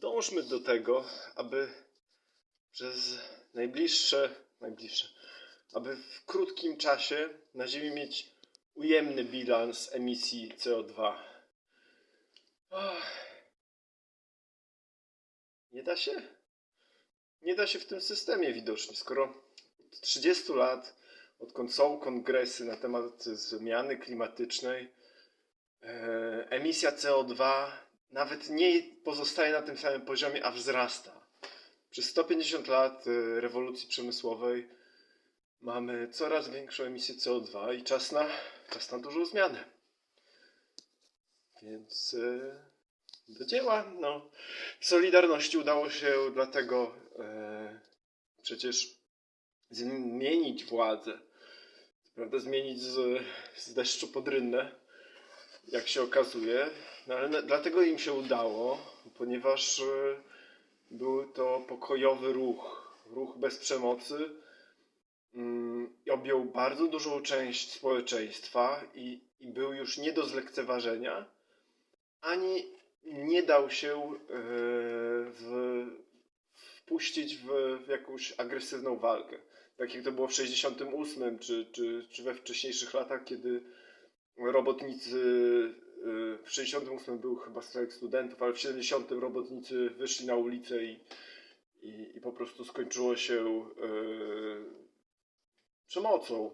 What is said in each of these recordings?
dążmy do tego, aby przez najbliższe, najbliższe, aby w krótkim czasie na Ziemi mieć ujemny bilans emisji CO2. Ach. Nie da się? Nie da się w tym systemie widocznie, skoro od 30 lat, odkąd są kongresy na temat zmiany klimatycznej, e, emisja CO2 nawet nie pozostaje na tym samym poziomie, a wzrasta. Przez 150 lat e, rewolucji przemysłowej mamy coraz większą emisję CO2 i czas na, czas na dużą zmianę. Więc e, do dzieła. No. Solidarności udało się dlatego e, przecież zmienić władzę. Prawda, zmienić z, z deszczu pod rynnę, jak się okazuje. No, ale na, dlatego im się udało, ponieważ e, był to pokojowy ruch, ruch bez przemocy. Mm, objął bardzo dużą część społeczeństwa i, i był już nie do zlekceważenia, ani nie dał się e, w, wpuścić w, w jakąś agresywną walkę. Tak jak to było w 68 czy, czy, czy we wcześniejszych latach, kiedy robotnicy e, w 68 był chyba strajk studentów, ale w 70 robotnicy wyszli na ulicę i, i, i po prostu skończyło się e, przemocą.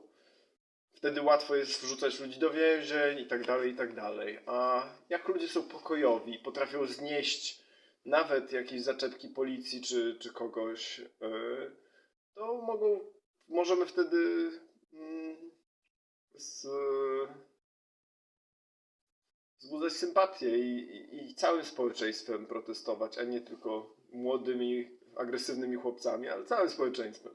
Wtedy łatwo jest wrzucać ludzi do więzień i tak dalej, i tak dalej. A jak ludzie są pokojowi, potrafią znieść nawet jakieś zaczepki policji czy, czy kogoś, yy, to mogą, możemy wtedy mm, z, wzbudzać sympatię i, i, i całym społeczeństwem protestować, a nie tylko młodymi, agresywnymi chłopcami, ale całym społeczeństwem.